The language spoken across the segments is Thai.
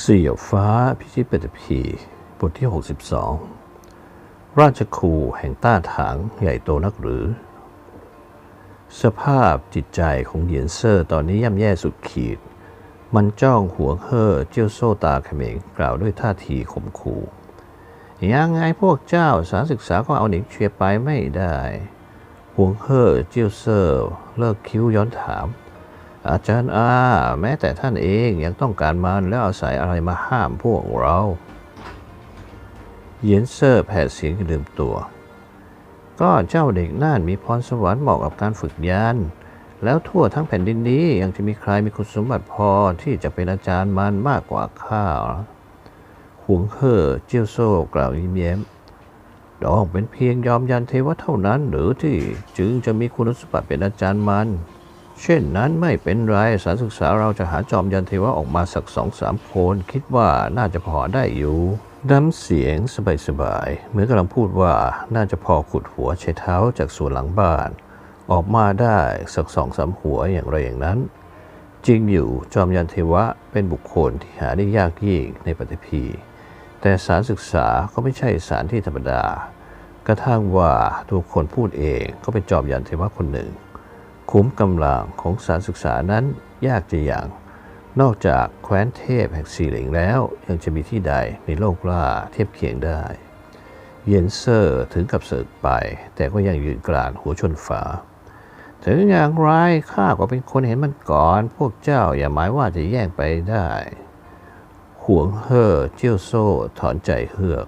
เสี่ยวฟ้าพิชิตปัตภีบทที่ 62 ราชครูแห่งต้าถางใหญ่โตนักหรือ สภาพจิตใจของเหยียนเซอร์ตอนนี้ย่ำแย่สุดขีด มันจ้องหัวเฮ่อเจียวโซตาเขมงกล่าวด้วยท่าทีข่มขู่ยังไงพวกเจ้าสารศึกษาก็เอาหนิงเชียไปไม่ได้หัวเฮ่อเจียวเซอร์เลิกคิ้วย้อนถาม อาจารย์อา แม้แต่ท่านเองยังต้องการมันแล้วอาศัยอะไรมาห้ามพวกเราเยนเซอร์แผดเสียงลืมตัว ก็เจ้าเด็กน่านมีพรสวรรค์เหมาะกับการฝึกยาน แล้วทั่วทั้งแผ่นดินนี้ยังจะมีใครมีคุณสมบัติพอที่จะเป็นอาจารย์มันมากกว่าข้าหวงเฮ่อเจียวโซ่กล่าวยิ้มแย้มดองเป็นเพียงยอมยันเทวะเท่านั้นหรือที่จึงจะมีคุณสมบัติเป็นอาจารย์มัน เช่นนั้นไม่เป็นไรสารศึกษาเราจะหาจอมยันเทวะออกมาสักสองสามคน คิดว่าน่าจะพอได้อยู่น้ำเสียงสบายๆเหมือนกำลังพูดว่าน่าจะพอขุดหัวใช้เท้าจากส่วนหลังบ้าน ออกมาได้สักสองสามหัวอย่างไรอย่างนั้น จริงอยู่จอมยันเทวะเป็นบุคคลที่หาได้ยากยิ่งในปฏิพี แต่สารศึกษาก็ไม่ใช่สารที่ธรรมดา กระทั่งว่าตัวคนพูดเองก็เป็นจอมยันเทวะคนหนึ่ง คุ้มกำลังของสารศึกษานั้นยากจะอย่าง นอกจากแคว้นเทพแห่งสี่เหลงแล้ว ยังจะมีที่ใดในโลกล่าเทียบเคียงได้ เยนเซอร์ถึงกับเสิร์ไป แต่ก็ยังยืนกรานหัวชนฝา ถึงอย่างไรข้าก็เป็นคนเห็นมันก่อน พวกเจ้าอย่าหมายว่าจะแย่งไปได้ห่วงเฮ่อเจียวโซ่ถอนใจเฮือก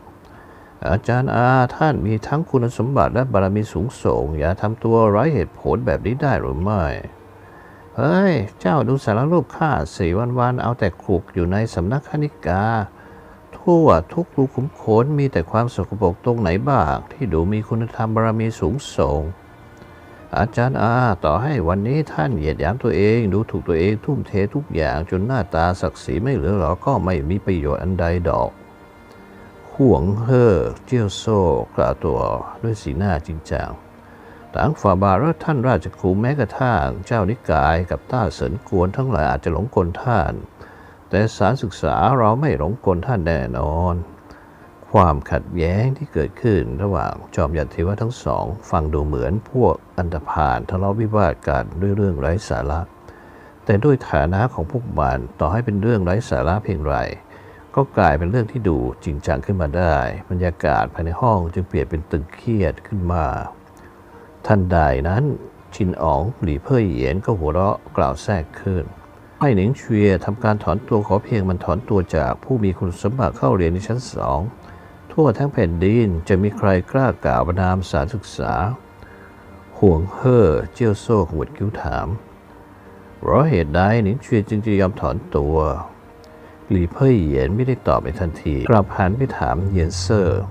อาจารย์อาท่านมีทั้งคุณสมบัติและบารมีสูงส่ง อย่าทำตัวไร้เหตุผลแบบนี้ได้หรือไม่ เฮ้ย เจ้าดูสารรูปข้าสี่วันๆเอาแต่คลุกอยู่ในสำนักคณิกา ทั่วทุกรูขุมขนมีแต่ความสกปรกตรงไหนบ้าง ที่ดูมีคุณธรรมบารมีสูงส่ง อาจารย์อาต่อให้วันนี้ท่านเหยียดหยามตัวเองดูถูกตัวเองทุ่มเททุกอย่างจนหน้าตาศักดิ์ศรีไม่เหลือหรอก็ไม่มีประโยชน์อันใดดอก ห่วงเฮ่อเจียวโซ่กล่าวตัวด้วยสีหน้าจริงจังต่างฝ่าบาทและท่านราชครูแม้กระทั่งเจ้านิกายกับต้าเสินกวนทั้งหลายอาจจะหลงกลท่าน แต่สารศึกษาเราไม่หลงกลท่านแน่นอน ความขัดแย้งที่เกิดขึ้นระหว่างจอมยันเทวะทั้งสอง ฟังดูเหมือนพวกอันธพาลทะเลาะวิวาทกันด้วยเรื่องไร้สาระแต่ด้วยฐานะของพวกมันต่อให้เป็นเรื่องไร้สาระเพียงไร ก็กลายเป็นเรื่องที่ดูจริงจังขึ้นมาได้ บรรยากาศภายในห้องจึงเปลี่ยนเป็นตึงเครียดขึ้นมา ทันใดนั้นชินอ๋องหลี่เพ่ยเหยียนก็หัวเราะกล่าวแทรกขึ้นให้หนิงเชียทำการถอนตัวขอเพียงมันถอนตัวจากผู้มีคุณสมบัติเข้าเรียนในชั้นสองทั่วทั้งแผ่นดินจะมีใครกล้ากล่าวประนามสารศึกษา ห่วงเฮ่อเจียวโซ่ขวดคิ้วถามเพราะเหตุใดหนิงเชียจึงจะยอมถอนตัว หลี่เพ่ยเหยียนไม่ได้ตอบในทันที กลับหันไปถามเยียนเซอร์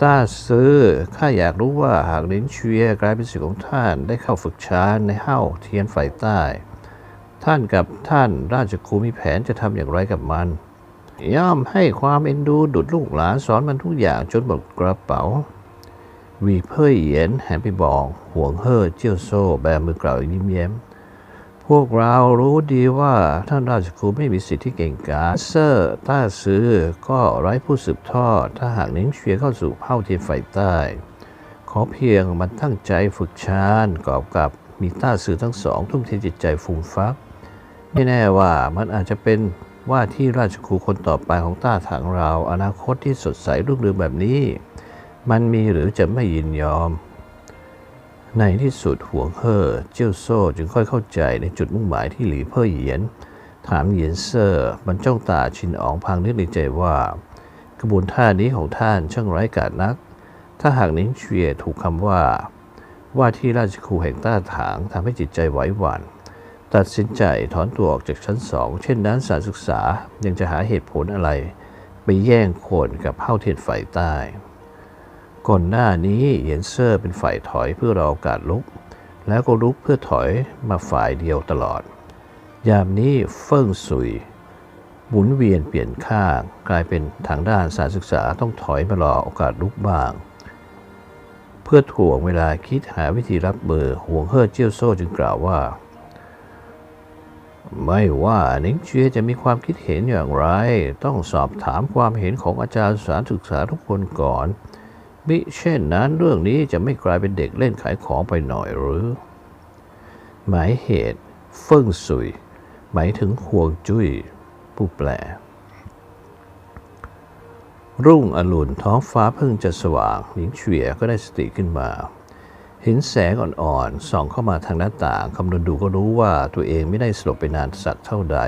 ต้าซื้อข้าอยากรู้ว่าหากลินเชียกลายเป็นศิษย์ของท่านได้เข้าฝึกช้านในเฮ้าเทียนฝ่ายใต้ ท่านกับท่านราชครูมีแผนจะทำอย่างไรกับมัน ย่อมให้ความเอ็นดูดุดลูกหลานสอนมันทุกอย่างจนหมดกระเป๋า วีเพ่ยเหยียนหันไปบอกห่วงเฮ่อเจียวโซ่แบมือกล่าวยิ้มแย้ม พวกเรารู้ดีว่าท่านราชครูไม่มีสิทธิ์ที่เก่งกาจเซอร์ต้าซื้อก็ไร้ผู้สืบทอด ถ้าหากเน้นเชียเข้าสู่เผ่าทียนฝ่ายใต้ ขอเพียงมันตั้งใจฝึกชานกอบกับมีต้าซื้อทั้งสอง ทุ่มเทจิตใจฟูมฟัก ไม่แน่ว่ามันอาจจะเป็นว่าที่ราชครูคนต่อไปของต้าถังเรา อนาคตที่สดใสรุ่งเรืองแบบนี้ มันมีหรือจะไม่ยินยอม ในที่สุดห่วงเฮ่อเจี้ยวโซ่จึงค่อยเข้าใจในจุดมุ่งหมายที่หลีเพ่อเหยียน ถามเหยียนเซอร์มันจ้องตาชินอ๋องพังนึกในใจว่ากระบวนท่านี้ของท่านช่างไร้กาจนัก ถ้าหากนิ้งเชียถูกคำว่า ว่าที่ราชครูแห่งต้าถางทำให้จิตใจไหวหวั่นตัดสินใจถอนตัวออกจากชั้นสอง เช่นนั้นสารศึกษายังจะหาเหตุผลอะไร ไปแย่งโคนกับเผ่าเทียนฝ่ายใต้ ก่อนหน้านี้เหยียนเซอร์เป็นฝ่ายถอยเพื่อรอโอกาสลุก แล้วก็ลุกเพื่อถอยมาฝ่ายเดียวตลอด ยามนี้เฟิ่งสุยหมุนเวียนเปลี่ยนข้าง กลายเป็นทางด้านสารศึกษาต้องถอยมารอโอกาสลุกบ้าง เพื่อถ่วงเวลาคิดหาวิธีรับมือห่วงเฮ่อเจี้ยวโซ่จึงกล่าวว่า ไม่ว่าหนิงเชียจะมีความคิดเห็นอย่างไร ต้องสอบถามความเห็นของอาจารย์สารศึกษาทุกคนก่อน มิเช่นนั้นเรื่องนี้จะไม่กลายเป็นเด็กเล่นขายของไปหน่อยหรือ หมายเหตุ เฟิ่งซุย หมายถึงห่วงจุ้ยผู้แปล รุ่งอรุณท้องฟ้าเพิ่งจะสว่างหญิงเฉียก็ได้สติขึ้นมา เห็นแสงอ่อนๆส่องเข้ามาทางหน้าต่างคำนวณดูก็รู้ว่าตัวเองไม่ได้สลบไปนานสักเท่าใด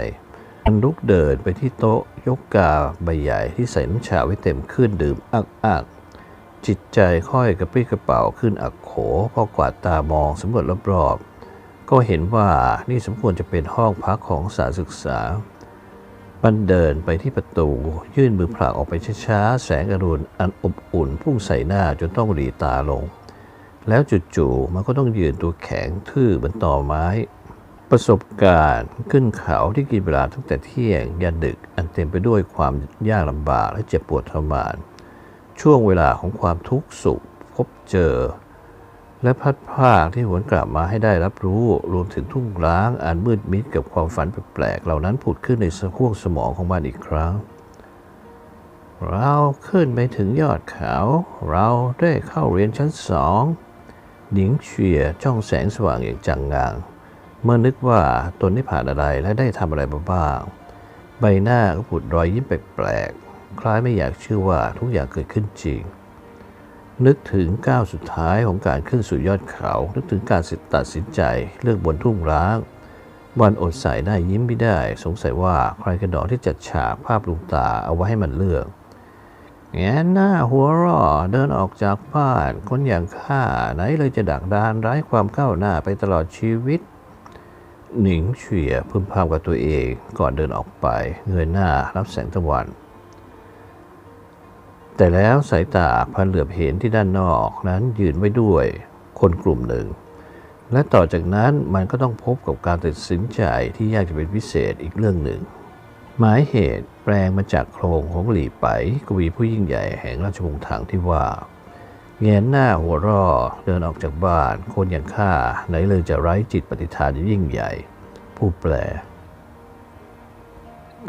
มันลุกเดินไปที่โต๊ะยกกาใบใหญ่ที่ใส่น้ำชาไว้เต็มขึ้นดื่มอักอัก จิตใจค่อยกระปรี้กระเป๋าขึ้นอักโขพอกวาดตามองสำรวจรอบๆก็เห็นว่านี่สมควรจะเป็นห้องพักของสารศึกษา มันเดินไปที่ประตู ยื่นมือผลักออกไปช้าๆ แสงอรุณอันอบอุ่นพุ่งใส่หน้าจนต้องหลีตาลง แล้วจู่ๆมันก็ต้องยืนตัวแข็งทื่อบนต่อไม้ ประสบการณ์ขึ้นเขาที่กินเวลาตั้งแต่เที่ยงยันดึกอันเต็มไปด้วยความยากลำบากและเจ็บปวดทรมาน ช่วงเวลาของความทุกข์สุขพบเจอ และพัดพากที่หวนกลับมาให้ได้รับรู้ รวมถึงทุ่งร้างอันมืดมิดกับความฝันแปลกๆเหล่านั้นผุดขึ้นในห้วงสมองของมันอีกครั้ง เราขึ้นไปถึงยอดเขา เราได้เข้าเรียนชั้นสองหญิงเฉียจ้องแสงสว่างอย่างจังงางเมื่อนึกว่าตนได้ผ่านอะไรและได้ทำอะไรบ้าง ใบหน้าก็ผุดรอยยิ้มแปลก คล้ายไม่อยากเชื่อว่าทุกอย่างเกิดขึ้นจริง นึกถึงก้าวสุดท้ายของการขึ้นสู่ยอดเขา นึกถึงการตัดสินใจเลือกบนทุ่งร้างวันอดใสายหน้ยิ้มไม่ได้ สงสัยว่าใครกันดอกที่จัดฉากภาพลุงตาเอาไว้ให้มันเลือกแงนหน้าหัวร่อเดินออกจากบ้าน คนอย่างข้าไหนเลยจะดักดานร้ายความก้าวหน้าไปตลอดชีวิต หนิงเฉียพึมพำกับตัวเองก่อนเดินออกไป เงยหน้ารับแสงตะวัน แต่แล้วสายตาพันเหลือบเห็นที่ด้านนอกนั้นยืนไว้ด้วยคนกลุ่มหนึ่ง และต่อจากนั้นมันก็ต้องพบกับการตัดสินใจที่ยากจะเป็นพิเศษอีกเรื่องหนึ่ง หมายเหตุแปลงมาจากโครงของหลีไปกวีผู้ยิ่งใหญ่แห่งราชวงศ์ถังที่ว่าแงนหน้าหัวร่อเดินออกจากบ้าน คนอย่างข้าไหนเลยจะไร้จิตปฏิฐานยิ่งใหญ่ ผู้แปล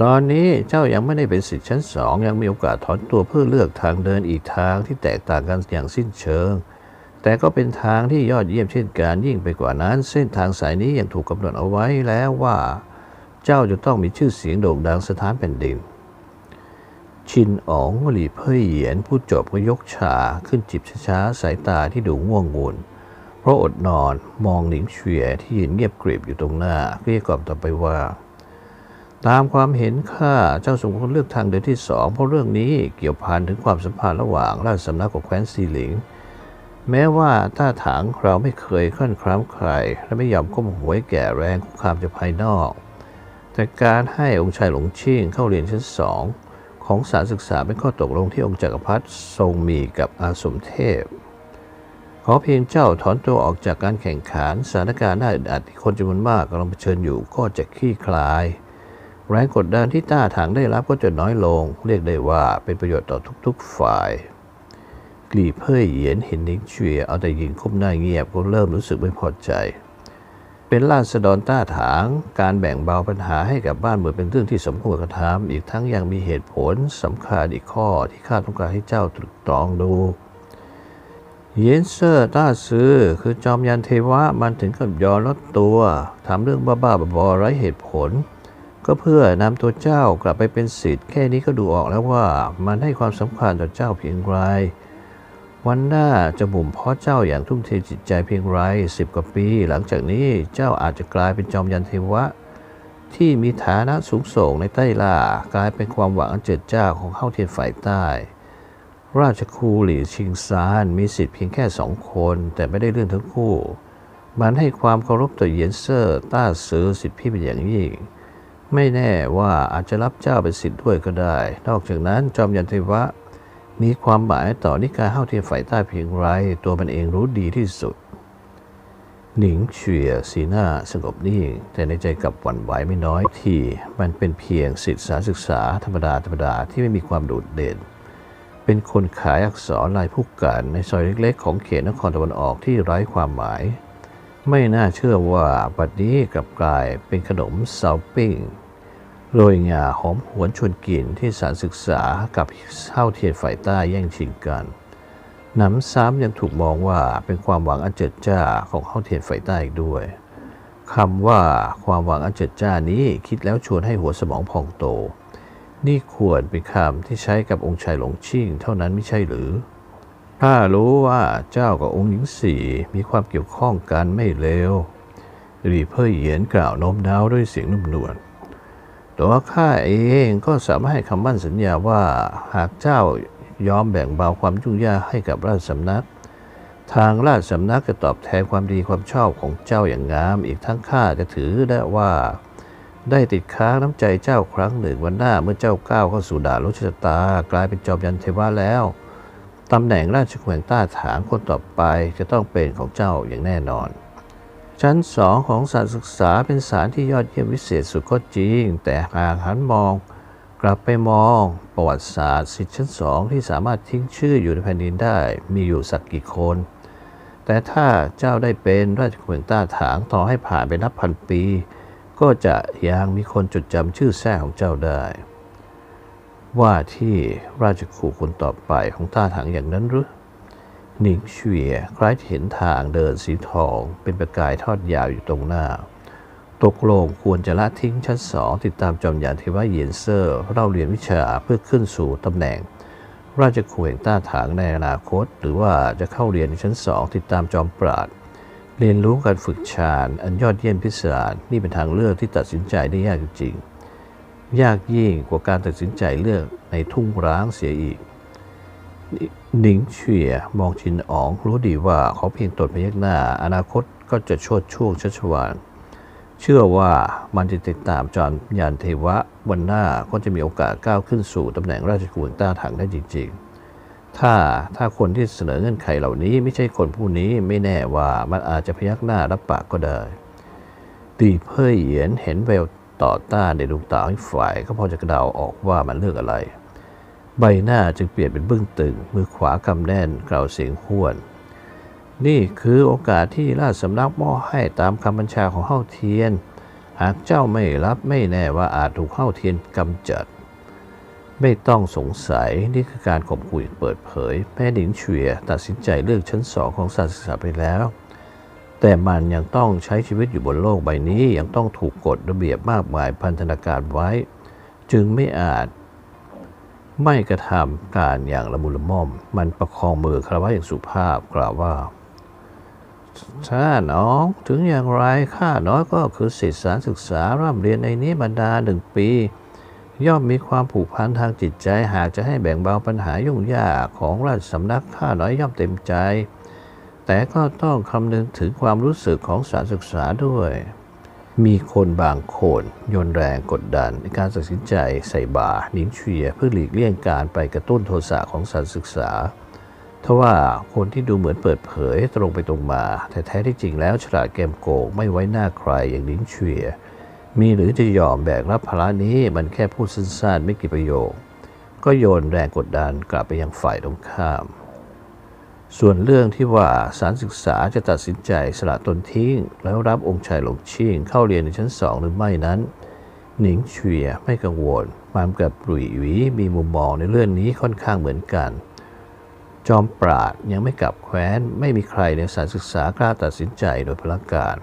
ตอนนี้เจ้ายังไม่ได้เป็นสิทธิ์ชั้นสองยังมีโอกาสถอนตัวเพื่อเลือกทางเดินอีกทางที่แตกต่างกันอย่างสิ้นเชิง แต่ก็เป็นทางที่ยอดเยี่ยมเช่นกันยิ่งไปกว่านั้น เส้นทางสายนี้ยังถูกกำหนดเอาไว้แล้วว่า เจ้าจะต้องมีชื่อเสียงโด่งดังสถานแผ่นดิน ชินอ๋องหลีเพ่ยเหยียนผู้จบก็ยกฉาขึ้นจิบช้าๆสายตาที่ดูง่วงงุนเพราะอดนอนมองหนิงเฉวียที่ยืนเงียบกริบอยู่ตรงหน้าเกลี้ยกล่อมต่อไปว่า ตามความเห็นข้าเจ้าสมควรเลือกทางเดินที่สองเพราะเรื่องนี้เกี่ยวพันถึงความสัมพันธ์ระหว่างราชสำนักกับแคว้นซีหลิง แม้ว่าต้าถางเราไม่เคยคลั่นคล้ามใคร และไม่ยอมก้มหัวแก่แรงคุกคามจากภายนอก แต่การให้องค์ชายหลงชิ่งเข้าเรียนชั้นสองของสารศึกษาเป็นข้อตกลงที่องค์จักรพรรดิทรงมีกับอาสมเทพ ขอเพียงเจ้าถอนตัวออกจากการแข่งขันสถานการณ์น่าอึดอัดที่คนจำนวนมากกำลังเผชิญอยู่ก็จะคลี่คลาย แรงกดดันที่ต้าถางได้รับก็จะน้อยลง เรียกได้ว่าเป็นประโยชน์ต่อทุกๆฝ่าย กลีเพ่ยเหยียนเห็นนิงเชียเอาแต่ยิงคบหน้าเงียบก็เริ่มรู้สึกไม่พอใจ เป็นราษฎรต้าถาง การแบ่งเบาปัญหาให้กับบ้านเมืองเป็นเรื่องที่สมควรกระทำอีกทั้งยังมีเหตุผลสำคัญอีกข้อที่ข้าต้องการให้เจ้าตรึกตรองดูเยนเซอร์ต้าซื้อคือจอมยันเทวะมันถึงกับยอมลดตัวทำเรื่องบ้าๆบอๆไร้เหตุผล ก็เพื่อนำตัวเจ้ากลับไปเป็นสิทธิ์แค่นี้ก็ดูออกแล้วว่ามันให้ความสำคัญต่อเจ้าเพียงไร วันหน้าจะบ่มเพาะเจ้าอย่างทุ่มเทจิตใจเพียงไรสิบกว่าปี หลังจากนี้เจ้าอาจจะกลายเป็นจอมยันเทวะ ที่มีฐานะสูงส่งในใต้ล่ากลายเป็นความหวังอันเจิดจ้าของเข้าเทียนฝ่ายใต้ ราชคูหลี่ชิงซานมีสิทธิ์เพียงแค่สองคน แต่ไม่ได้เรื่องทั้งคู่ มันให้ความเคารพต่อเยียนเซอร์ต้าซือสิทธิพี่เป็นอย่างยิ่ง ไม่แน่ว่าอาจจะรับเจ้าเป็นสิทธิ์ด้วยก็ได้ นอกจากนั้นจอมยันเทวะ มีความหมายต่อนิกายเฮาเทียนฝ่ายใต้เพียงไรตัวมันเองรู้ดีที่สุด หนิงเฉียสีหน้าสงบนิ่ง แต่ในใจกลับหวั่นไหวไม่น้อยที่มันเป็นเพียงศิษย์สารศึกษาธรรมดาธรรมดาที่ไม่มีความโดดเด่น เป็นคนขายอักษรลายผู้กันในซอยเล็กๆ ของเขตนครตะวันออกที่ไร้ความหมาย ไม่น่าเชื่อว่าบัดนี้กลับกลายเป็นขนมเสาปิ้งโรยงาหอมหวนชวนกินที่สารศึกษากับเท่าเทียนฝ่ายใต้แย่งชิงกันหน้ำซ้ำยังถูกมองว่าเป็นความหวังอันเจิดจ้าของเท่าเทียนฝ่ายใต้อีกด้วยคำว่าความหวังอันเจิดจ้านี้คิดแล้วชวนให้หัวสมองพองโต นี่ควรเป็นคำที่ใช้กับองค์ชายหลงชิ่งเท่านั้นไม่ใช่หรือ ถ้ารู้ว่าเจ้ากับองค์หญิงสี่มีความเกี่ยวข้องกันไม่เลวรีเพ่อเหยียนกล่าวโน้มน้าวด้วยเสียงนุ่มนวลตัวข้าเองก็สามารถให้คำมั่นสัญญาว่าหากเจ้ายอมแบ่งเบาความยุ่งยากให้กับราชสำนัก ทางราชสำนักจะตอบแทนความดีความชอบของเจ้าอย่างงาม อีกทั้งข้าจะถือได้ว่า ได้ติดค้างน้ำใจเจ้าครั้งหนึ่งวันหน้าเมื่อเจ้าก้าวเข้าสู่ด่านโลชตากลายเป็นจอมยันเทวะแล้ว ตำแหน่งราชแขวงต้าถางคนต่อไปจะต้องเป็นของเจ้าอย่างแน่นอน ชั้นสองของสารศึกษาเป็นสารที่ยอดเยี่ยมวิเศษสุดก็จริง แต่หากหันมอง กลับไปมองประวัติศาสตร์สิทธิชั้นสองที่สามารถทิ้งชื่ออยู่ในแผ่นดินได้มีอยู่สักกี่คน แต่ถ้าเจ้าได้เป็นราชแขวงต้าถางต่อให้ผ่านไปนับพันปี ก็จะยังมีคนจดจำชื่อแท้ของเจ้าได้ ว่าที่ราชครูคนต่อไปของต้าถางอย่างนั้นหรือหนิงเฉียคล้ายเห็นทางเดินสีทอง เป็นประกายทอดยาวอยู่ตรงหน้า ตกลงควรจะละทิ้งชั้นสองติดตามจอมยานเทวะเยียนเซอร์เล่าเรียนวิชาเพื่อขึ้นสู่ตำแหน่ง ราชครูแห่งต้าถางในอนาคต หรือว่าจะเข้าเรียนในชั้นสองติดตามจอมปราดเรียนรู้การฝึกฌานอันยอดเยี่ยมพิสดารนี่เป็นทางเลือกที่ตัดสินใจได้ยากจริงๆ ยากยิ่งกว่าการตัดสินใจเลือกในทุ่งร้างเสียอีกหนิงเฉียมองชินอ๋องรู้ดีว่าเขาเพียงตดพยักหน้า อนาคตก็จะชดช่วงชัชวานเชื่อว่ามันจะติดตามจอมยานเทวะวันหน้าก็จะมีโอกาสก้าวขึ้นสู่ตำแหน่งราชกุลต้าถังได้จริง ๆ ถ้าถ้าคนที่เสนอเงื่อนไขเหล่านี้ไม่ใช่คนผู้นี้ไม่แน่ว่ามันอาจจะพยักหน้ารับปากก็ได้ตีเพ่ยเหยียนเห็นแวว ต่อต้านในดวงตาของฝ่ายก็พอจะกระเดาออกว่ามันเลือกอะไร ใบหน้าจึงเปลี่ยนเป็นบึ้งตึง มือขวากำแน่นกล่าวเสียงห้วน นี่คือโอกาสที่ราชสำนักมอบให้ตามคำบัญชาของเฮาเทียน หากเจ้าไม่รับไม่แน่ว่าอาจถูกเฮาเทียนกำจัด ไม่ต้องสงสัยนี่คือการข่มขู่เปิดเผย แม่หนิงเฉียตัดสินใจเลือกชั้นสองของศาสตร์ศึกษาไปแล้ว แต่มันยังต้องใช้ชีวิตอยู่บนโลกใบนี้ยังต้องถูกกฎระเบียบมากมายพันธนาการไว้ จึงไม่อาจไม่กระทำการอย่างละมุนละม่อม มันประคองมือคารวะอย่างสุภาพกล่าวว่าถ้าน้องถึงอย่างไรข้าน้อยก็คือศิษย์สารศึกษาร่ำเรียนในนี้บรรดาหนึ่งปี ย่อมมีความผูกพันทางจิตใจหากจะให้แบ่งเบาปัญหายุ่งยากของราชสำนักข้าน้อยย่อมเต็มใจ แต่ก็ต้องคำนึงถึงความรู้สึกของสารศึกษาด้วย มีคนบางคนโยนแรงกดดันในการตัดสินใจใส่บาหนิงเชียเพื่อหลีกเลี่ยงการไปกระตุ้นโทสะของสารศึกษาทว่าคนที่ดูเหมือนเปิดเผยตรงไปตรงมา แต่แท้ที่จริงแล้วฉลาดเกมโกงไม่ไว้หน้าใครอย่างลิ้นเชียมีหรือจะยอมแบกรับภาระนี้มันแค่พูดสั้นๆไม่กี่ประโยค ก็โยนแรงกดดันกลับไปยังฝ่ายตรงข้าม ส่วนเรื่องที่ว่าสารศึกษาจะตัดสินใจสละตนทิ้ง แล้วรับองค์ชายหลงชิงเข้าเรียนในชั้นสองหรือไม่นั้น หนิงเฉียไม่กังวลมามกับปลุยหวีมีมุมมองในเรื่องนี้ค่อนข้างเหมือนกัน จอมปราดยังไม่กลับแคว้น ไม่มีใครในสารศึกษากล้าตัดสินใจโดยพละการ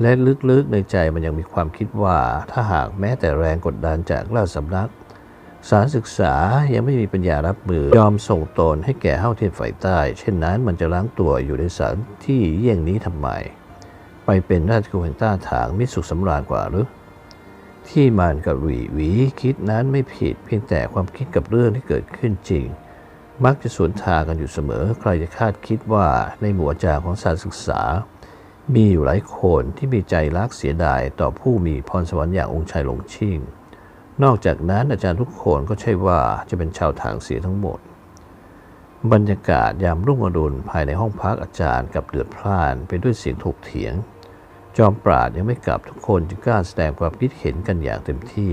และลึกๆในใจมันยังมีความคิดว่าถ้าหากแม้แต่แรงกดดันจากราชสำนัก สารศึกษายังไม่มีปัญญารับมือ ยอมส่งตนให้แก่เฮ้าเทียนฝ่ายใต้ เช่นนั้นมันจะล้างตัวอยู่ในสารที่เยี่ยงนี้ทำไม ไปเป็นราชกุลแห่งต้าถางมิสุขสำราญกว่าหรือที่มันกับหวีหวีคิดนั้นไม่ผิด เพียงแต่ความคิดกับเรื่องที่เกิดขึ้นจริง มักจะสวนทางกันอยู่เสมอ ใครจะคาดคิดว่าในหมู่อาจารย์ของสารศึกษา มีอยู่หลายคนที่มีใจรักเสียดายต่อผู้มีพรสวรรค์อย่างองค์ชายหลงชิ่ง นอกจากนั้นอาจารย์ทุกคนก็ใช่ว่าจะเป็นชาวทางเสียทั้งหมด บรรยากาศยามรุ่งอรุณภายในห้องพักอาจารย์กับเดือดพล่านไปด้วยเสียงถกเถียง จอมปราดยังไม่กลับทุกคนจึงกล้าแสดงความคิดเห็นกันอย่างเต็มที่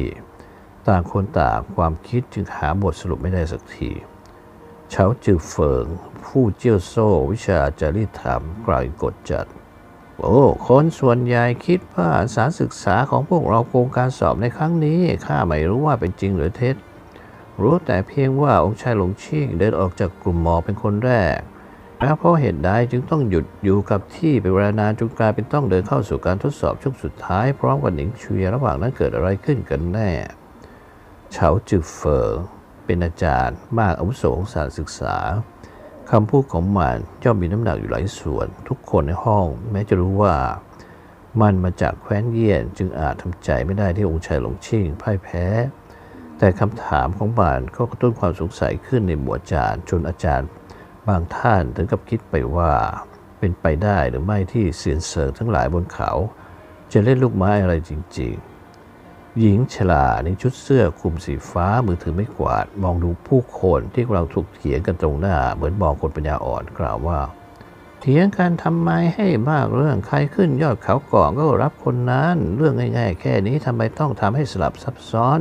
ต่างคนต่างความคิดจึงหาบทสรุปไม่ได้สักทีเฉาจือเฟิง ผู้เจี้ยวโซ่วิชาจริยธรรมกล่าวอย่างกดจัด โอ้คนส่วนใหญ่คิดว่าสารศึกษาของพวกเราโกงการสอบในครั้งนี้ข้าไม่รู้ว่าเป็นจริงหรือเท็จ รู้แต่เพียงว่าองค์ชายหลงชิงเดินออกจากกลุ่มหมอเป็นคนแรกแล้วเพราะเหตุใดจึงต้องหยุดอยู่กับที่เป็นเวลานานจนกลายเป็นต้องเดินเข้าสู่การทดสอบช่วงสุดท้ายพร้อมกับหนิงเชียระหว่างนั้นเกิดอะไรขึ้นกันแน่เฉาจือเฟอเป็นอาจารย์มากอาวุโสของสารศึกษา คำพูดของมันย่อมมีน้ำหนักอยู่หลายส่วน ทุกคนในห้อง แม้จะรู้ว่า มันมาจากแคว้นเยี่ยนจึงอาจทำใจไม่ได้ที่องค์ชายหลงชิงพ่ายแพ้ แต่คำถามของมันก็กระตุ้นความสงสัยขึ้นในหมวดอาจารย์จนอาจารย์บางท่านถึงกับคิดไปว่า เป็นไปได้หรือไม่ที่เสียนเสิร์ทั้งหลายบนเขา จะเล่นลูกไม้อะไรจริง ๆ หญิงฉลาในชุดเสื้อคลุมสีฟ้ามือถือไม่กวาด มองดูผู้คนที่กำลังถกเถียงกันตรงหน้า เหมือนมองคนปัญญาอ่อนกล่าวว่า เถียงกันทำไมให้มากเรื่องใครขึ้นยอดเขาก่อนก็รับคนนั้น เรื่องง่ายๆ แค่นี้ทำไมต้องทำให้สลับซับซ้อน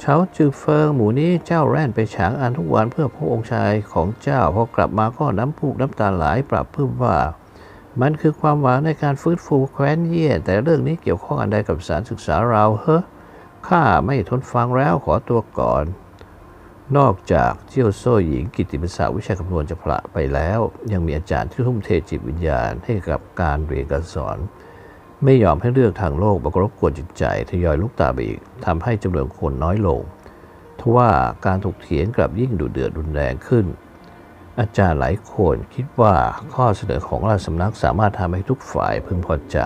เช้าจือเฟิงหมูนี้เจ้าแร่นไปฉางอันทุกวันเพื่อพระองค์ชายของเจ้าพอกลับมาก็น้ำพุน้ำตาไหลปรับเพิ่มว่า มันคือความหวังในการฟื้นฟูแคว้นเย่แต่เรื่องนี้เกี่ยวข้องอันใดกับสารศึกษาเราเฮ้อ ข้าไม่ทนฟังแล้วขอตัวก่อน นอกจากเจียวโซ่หญิงกิตติมศักดิ์วิชาคำนวณจะพละไปแล้ว ยังมีอาจารย์ที่ทุ่มเทจิตวิญญาณให้กับการเรียนการสอน ไม่ยอมให้เลือกทางโลกมากรบกวนจิตใจทยอยลุกตาไปอีกทำให้จำนวนคนน้อยลงทว่าการถกเถียงกลับยิ่งดุเดือดรุนแรงขึ้น อาจารย์หลายคนคิดว่าข้อเสนอของราชสำนักสามารถทำให้ทุกฝ่ายพึงพอใจ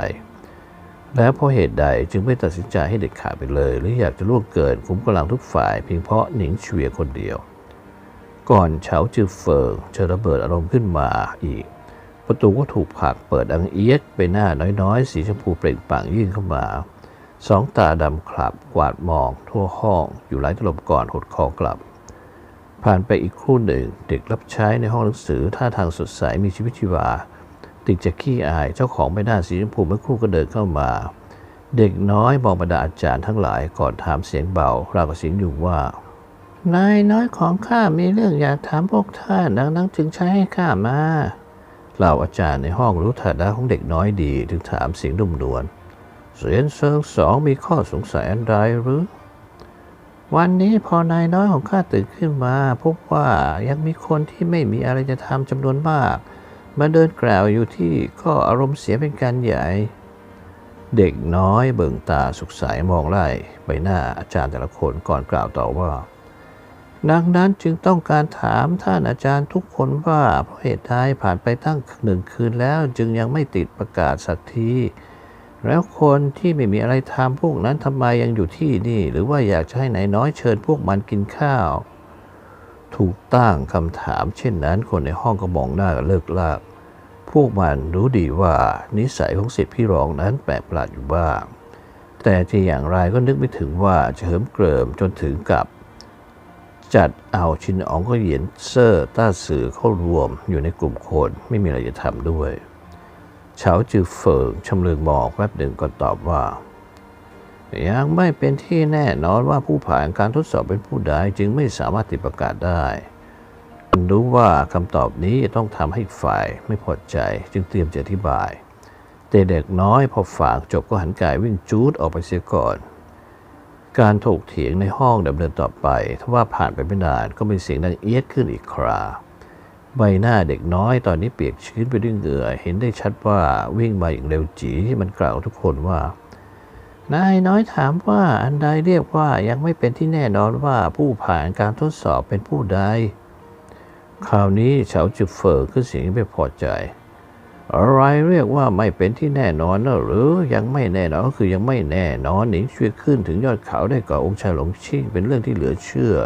แล้วเพราะเหตุใดจึงไม่ตัดสินใจให้เด็ดขาดไปเลย หรืออยากจะล่วงเกินคุ้มกำลังทุกฝ่ายเพียงเพราะหนิงเฉวียคนเดียว ก่อนเฉาจือเฟิงจะระเบิดอารมณ์ขึ้นมาอีก ประตูก็ถูกผลักเปิดดังเอียดไปหน้าน้อยๆ สีชมพูเปล่งปลั่งยื่นเข้ามาสองตาดำคลับกวาดมอง ทั่วห้องอยู่หลายตลบก่อนหดคอกลับ ผ่านไปอีกครู่หนึ่ง เด็กรับใช้ในห้องหนังสือท่าทางสดใสมีชีวิตชีวา ติดจากขี้อายเจ้าของใบหน้าสีชมพูเมื่อครู่ก็เดินเข้ามา เด็กน้อยมองบรรดาอาจารย์ทั้งหลายก่อนถามเสียงเบาราวกับเสียงอยู่ว่านายน้อยของข้ามีเรื่องอยากถามพวกท่านดังนั้นจึงใช้ให้ข้ามาเหล่าอาจารย์ในห้องรู้ฐานะของเด็กน้อยดีจึงถามเสียงนุ่มนวลเสียนเซิงสองมีข้อสงสัยอันใดหรือ วันนี้พอนายน้อยของข้าตื่นขึ้นมา พบว่ายังมีคนที่ไม่มีอะไรจะทำจำนวนมาก มาเดินกล่าวอยู่ที่ก็ออารมณ์เสียเป็นการใหญ่ เด็กน้อยเบิ่งตาสุขใสมองไล่ใบหน้าอาจารย์แต่ละคนก่อนกล่าวต่อว่า ดังนั้นจึงต้องการถามท่านอาจารย์ทุกคนว่าเพราะเหตุใดผ่านไปตั้งหนึ่งคืนแล้วจึงยังไม่ติดประกาศสักทีแล้วคนที่ไม่มีอะไรทำพวกนั้นทำไมยังอยู่ที่นี่ หรือว่าอยากจะให้ไหนายน้อยเชิญพวกมันกินข้าว ถูกตั้งคำถาม เช่นนั้นคนในห้องก็มองหน้ากันเลิกลาก พวกมันรู้ดีว่านิสัยของสิทธิพี่รองนั้นแปลกประหลาดอยู่บ้าง แต่ที่อย่างไรก็นึกไม่ถึงว่าจะเหิมเกริมจนถึงกับ จัดเอาชินอ๋องก็เหยียนเซอร์ต้าสื่อเข้ารวมอยู่ในกลุ่มคนไม่มีอะไรจะทำด้วยเฉาจือเฟิงชำเลืองมองแป๊บหนึ่งก็ตอบว่า ยังไม่เป็นที่แน่นอนว่าผู้ผ่านการทดสอบเป็นผู้ใดจึงไม่สามารถติดประกาศได้มันรู้ว่าคำตอบนี้จะต้องทำให้ฝ่ายไม่พอใจจึงเตรียมจะอธิบาย แต่เด็กน้อยพอฝากจบก็หันกายวิ่งจูดออกไปเสียก่อน การถกเถียงในห้องดำเนินต่อไปถ้าว่าผ่านไปไม่นานก็มีเสียงดังเอียดขึ้นอีกครา ใบหน้าเด็กน้อยตอนนี้เปียกชื้นไปด้วยเหงื่อเห็นได้ชัดว่าวิ่งมาอย่างเร็วจีที่มันกล่าวกับทุกคนว่า นายน้อยถามว่าอันใดเรียกว่ายังไม่เป็นที่แน่นอนว่าผู้ผ่านการทดสอบเป็นผู้ใด คราวนี้เฉาจือเฟอขึ้นเสียงไม่พอใจ อะไรเรียกว่าไม่เป็นที่แน่นอนนะหรือยังไม่แน่นอนก็คือยังไม่แน่นอนหนิงช่วยขึ้นถึงยอดเขาได้ก่อนองค์ชายหลงชิ่งเป็นเรื่องที่เหลือเชื่อ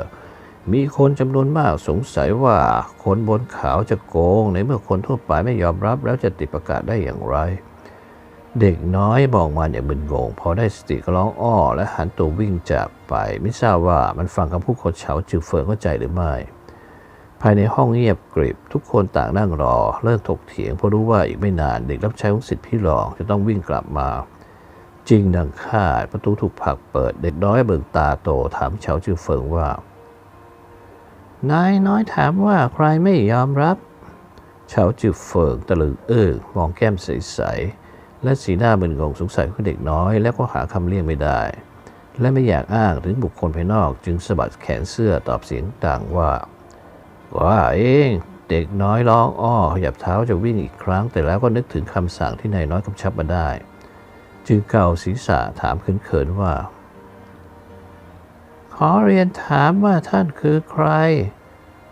มีคนจำนวนมากสงสัยว่าคนบนเขาจะโกงในเมื่อคนทั่วไปไม่ยอมรับแล้วจะติดประกาศได้อย่างไร เด็กน้อยมองมันอย่างมึนงงพอได้สติก็ร้องอ้อ และหันตัววิ่งจากไป ไม่ทราบว่ามันฟังคำพูดคนเฉาจือเฟิงเข้าใจหรือไม่ ภายในห้องเงียบกริบ ทุกคนต่างนั่งรอ เลิกถกเถียงเพราะรู้ว่าอีกไม่นานเด็กรับใช้ของสิทธิพี่รองจะต้องวิ่งกลับมา จริงดังคาดประตูถูกผลักเปิด เด็กน้อยเบิ่งตาโตถามเฉาจือเฟิงว่านายน้อยถามว่าใครไม่ยอมรับเฉาจือเฟิงตะลึงเอิงมองแก้มใส และสีหน้ามึนงงสงสัยของเด็กน้อย แล้วก็หาคำเลี่ยงไม่ได้ และไม่อยากอ้างถึงบุคคลภายนอก จึงสะบัดแขนเสื้อตอบเสียงดังว่าว่าเองเด็กน้อยร้องอ้อขยับเท้าจะวิ่งอีกครั้ง แต่แล้วก็นึกถึงคำสั่งที่นายน้อยกำชับมาได้ จึงเกาศีรษะถามเขินๆว่า ขอเรียนถามว่าท่านคือใคร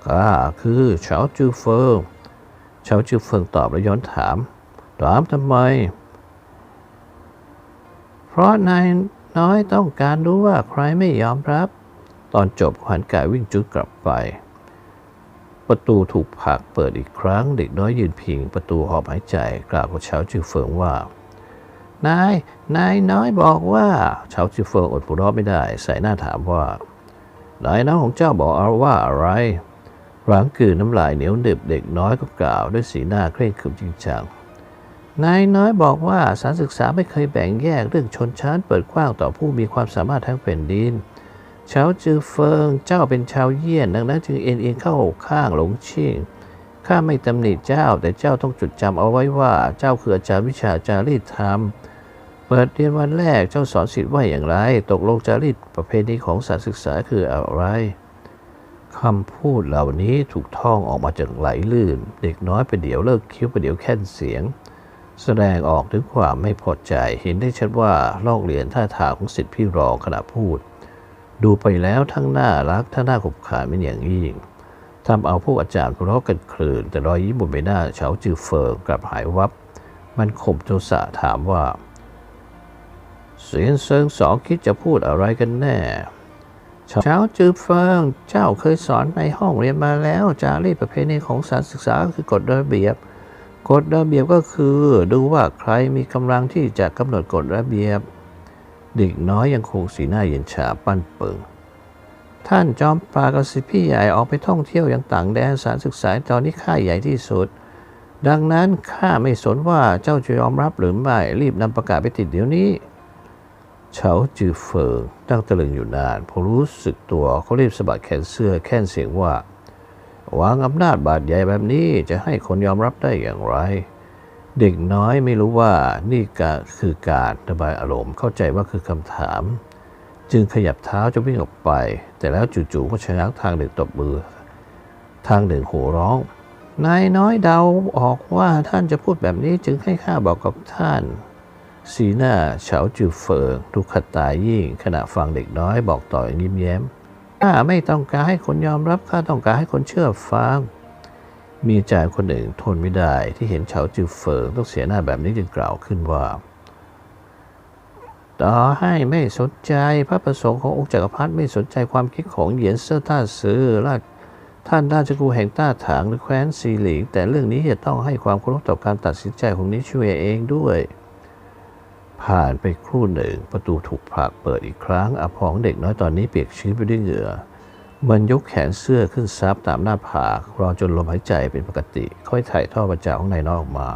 ข้าคือเฉาจือเฟิงเฉาจือเฟิงตอบและย้อนถามถามทำไม เพราะนายน้อยต้องการรู้ว่าใครไม่ยอมรับ ตอนจบขวัญกายวิ่งจุดกลับไป ประตูถูกผลักเปิดอีกครั้ง เด็กน้อยยืนพิง ประตูหอบหายใจกล่าวกับเฉาจือเฟิงว่า นาย นายน้อยบอกว่าเฉาจือเฟิงอดหัวเราะไม่ได้ ใส่หน้าถามว่านายน้องของเจ้าบอกเอาว่าอะไรหลังกืนน้ำลายเหนียวหนึบเด็กน้อยก็กล่าวด้วยสีหน้าเคร่งขรึมจริงจัง นายน้อยบอกว่าสารศึกษาไม่เคยแบ่งแยกเรื่องชนชั้นเปิดกว้างต่อผู้มีความสามารถทั้งแผ่นดินเฉาจือเฟิงเจ้าเป็นชาวเยี่ยนดังนั้นจึงเอ็นเอียงเข้าข้างหลงชิงข้าไม่ตำหนิเจ้าแต่เจ้าต้องจดจำเอาไว้ว่าเจ้าคืออาจารย์วิชาจารีตธรรม เปิดเรียนวันแรกเจ้าสอนสิทธิ์ว่าอย่างไร ตกลงจารีตประเพณีของสารศึกษาคืออะไรคำพูดเหล่านี้ถูกท่องออกมาจากไหลลื่น เด็กน้อยไปเดี๋ยวเลิกคิ้วไปเดี๋ยวแค่นเสียง แสดงออกถึงความไม่พอใจ เห็นได้ชัดว่าลอกเรียนท่าทางของสิทธิพี่รองขณะพูด ดูไปแล้วทั้งน่ารักทั้งน่าขบขานเป็นอย่างยิ่งทำเอาพวกอาจารย์ทะเลาะกันคลื่นแต่รอยยิ้มบนใบหน้าเฉาจือเฟิงกลับหายวับ มันข่มโทสะถามว่า เสียนเซิงสองคิดจะพูดอะไรกันแน่เช้าจือเฟิงเจ้าเคยสอนในห้องเรียนมาแล้ว จารีตประเพณีของสารศึกษาคือกฎระเบียบ กฎระเบียบก็คือดูว่าใครมีกำลังที่จะกำหนดกฎระเบียบ เด็กน้อยยังคงสีหน้าเย็นชาปั้นเปิงท่านจอมปรากับสิพี่ใหญ่ออกไปท่องเที่ยวอย่างต่างแดนสารศึกษาตอนนี้ข้าใหญ่ที่สุด ดังนั้นข้าไม่สนว่าเจ้าจะยอมรับหรือไม่รีบนำประกาศไปติดเดี๋ยวนี้เฉาจือเฟิงตั้งตะลึงอยู่นานพอรู้สึกตัวเขารีบสะบัดแขนเสื้อแค่นเสียงว่า วางอำนาจบาดใหญ่แบบนี้จะให้คนยอมรับได้อย่างไร เด็กน้อยไม่รู้ว่านี่ก็คือการระบายอารมณ์เข้าใจว่าคือคำถาม จึงขยับเท้าจะวิ่งออกไป แต่แล้วจู่ๆก็ชะงักทางหนึ่งตบมือ ทางหนึ่งโห่ร้องนายน้อยเดาออกว่าท่านจะพูดแบบนี้จึงให้ข้าบอกกับท่าน สีหน้าเฉาจือเฟิงทุกขตายิ่งขณะฟังเด็กน้อยบอกต่ออยิ้มแย้ม ข้าไม่ต้องการให้คนยอมรับข้าต้องการให้คนเชื่อฟังมีอาจารย์คนหนึ่งทนไม่ได้ที่เห็นเฉาจือเฟิงต้องเสียหน้าแบบนี้จึงกล่าวขึ้นว่า ต่อให้ไม่สนใจพระประสงค์ขององค์จักรพรรดิไม่สนใจความคิดของเหยียนเซ่อต้าซื้อราชท่านราชกูแห่งต้าถางหรือแคว้นซีหลิงแต่เรื่องนี้จะต้องให้ความเคารพต่อการตัดสินใจของนิชเวเองด้วย ผ่านไปครู่หนึ่ง ประตูถูกผลักเปิดอีกครั้งอภองเด็กน้อยตอนนี้เปียกชื้นไปด้วยเหงื่อ มันยกแขนเสื้อขึ้นซับตามหน้าผากรอจนลมหายใจเป็นปกติ ค่อยถ่ายท่อประจาของนายน้อยออกมา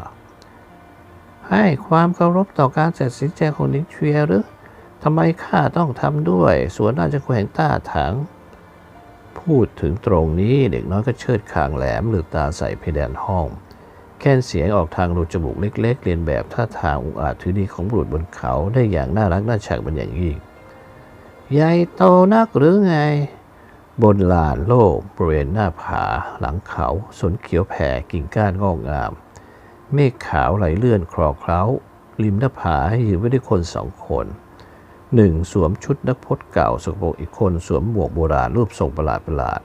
ให้ความเคารพต่อการตัดสินใจของนิชเวียหรือทำไมข้าต้องทำด้วย สวนราชกูแห่งต้าถางพูดถึงตรงนี้เด็กน้อยก็เชิดคางแหลมหรือตาใส่เพดานห้อง แค่นเสียงออกทางรูจมูกเล็ก ๆ เรียนแบบท่าทางอุกอาจถือดีของบุรุษบนเขาได้อย่างน่ารักน่าชังเป็นอย่างยิ่งใหญ่โตนักหรือไง บนลานโลกบริเวณหน้าผา หลังเขาสนเขียวแผ่กิ่งก้านงอกงาม เมฆขาวไหลเลื่อนคลอเคล้า ริมหน้าผาให้ยืนไว้ด้วยคนสองคนหนึ่งสวมชุดนักพจน์เก่าสกปรกอีกคนสวมหมวกโบราณรูปทรงประหลาดประหลาด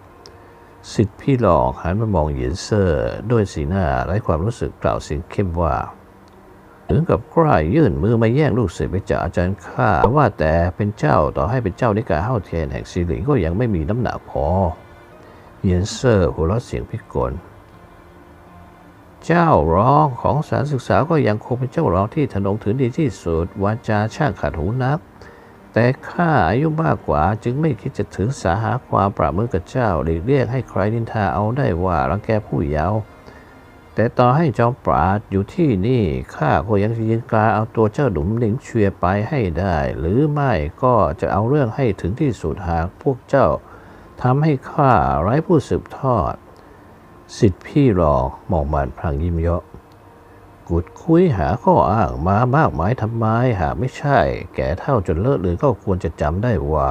สิทธิพี่หลอกหันมามองเหยียนเซอร์ด้วยสีหน้าไร้ความรู้สึกกล่าวเสียงเข้มว่า ถึงกับใครยื่นมือมาแย่งลูกศิษย์ไปจากอาจารย์ข้าว่าแต่เป็นเจ้าต่อให้เป็นเจ้านิกายเฮ้าเทียนแห่งซีหลิงก็ยังไม่มีน้ำหนักพอเหยียนเซอร์หัวเราะเสียงพิกลเจ้ารองของสารศึกษาก็ยังคงเป็นเจ้ารองที่ถนงถือดีที่สุดวาจาช่างขาดหูนัก แต่ข้าอายุมากกว่าจึงไม่คิดจะถือสาหาความปราบมือกับเจ้าหลีกเลี่ยงให้ใครนินทาเอาได้ว่ารังแกผู้เยาว์แต่ต่อให้จอมปราดอยู่ที่นี่ข้าก็ยังจะยืนกลาเอาตัวเจ้าหนุ่มหลิงเชียไปให้ได้ หรือไม่ก็จะเอาเรื่องให้ถึงที่สุดหากพวกเจ้าทำให้ข้าไร้ผู้สืบทอด สิทธิพี่รอมองมันพลางยิ้มเยาะ ขุดคุยหาข้ออ้างมามากมายทำไมหากไม่ใช่ แก่เท่าจนเลอะเลือนก็ควรจะจำได้ว่า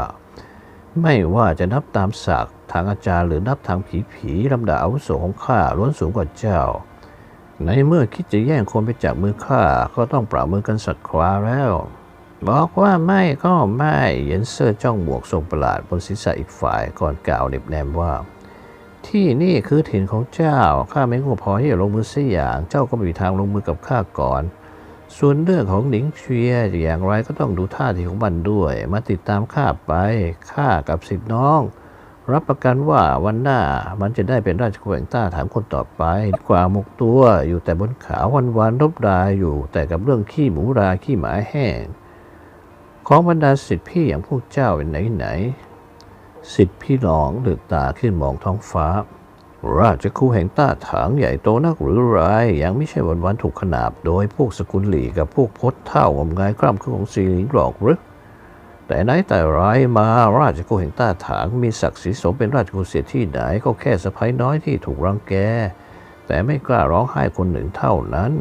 ไม่ว่าจะนับตามศักดิ์ทางอาจารย์หรือนับทางผีผีๆลำดับอาวุโสของข้าล้วนสูงกว่าเจ้า ในเมื่อคิดจะแย่งคนไปจากมือข้าก็ต้องปราบมือกันสักคราแล้ว บอกว่าไม่ก็ไม่เย็นเซอร์จ้องหมวกทรงประหลาดบนศีรษะอีกฝ่ายก่อนกล่าวเน็บแนมว่า ที่นี่คือถิ่นของเจ้า ข้าไม่ง่พอที่จะลงมือเสียอย่าง เจ้าก็ไม่มีทางลงมือกับข้าก่อน ส่วนเรื่องของหนิงเชียอย่างไรก็ต้องดูท่าทีของมันด้วย มาติดตามข้าไป ข้ากับสิทธิน้อง รับประกันว่าวันหน้ามันจะได้เป็นราชกุแห่งต้าถามคนต่อไป กว่าหมกตัวอยู่แต่บนขาวันวันรบราอยู่ แต่กับเรื่องขี้หมูราขี้หมาแห้ง ของบรรดาสิทธิพี่อย่างพวกเจ้าเป็นไหนไหน สิทธิพี่หลองเลือกตาขึ้นมองท้องฟ้า ราชคูแห่งต้าถางใหญ่โตนักหรือไรยังไม่ใช่วันวันๆถูกขนาบโดยพวกสกุลหลีกับพวกพดเท่างมงายคร่ำเครของสีหลิงหรอกหรือแต่ไหนแต่ไรมาราชกุแห่งต้าถางมีศักดิ์ศรีสมเป็นราชกุเสียที่ไหนก็แค่สะพ้ยน้อยที่ถูกรังแก แต่ไม่กล้าร้องไห้คนหนึ่งเท่านั้น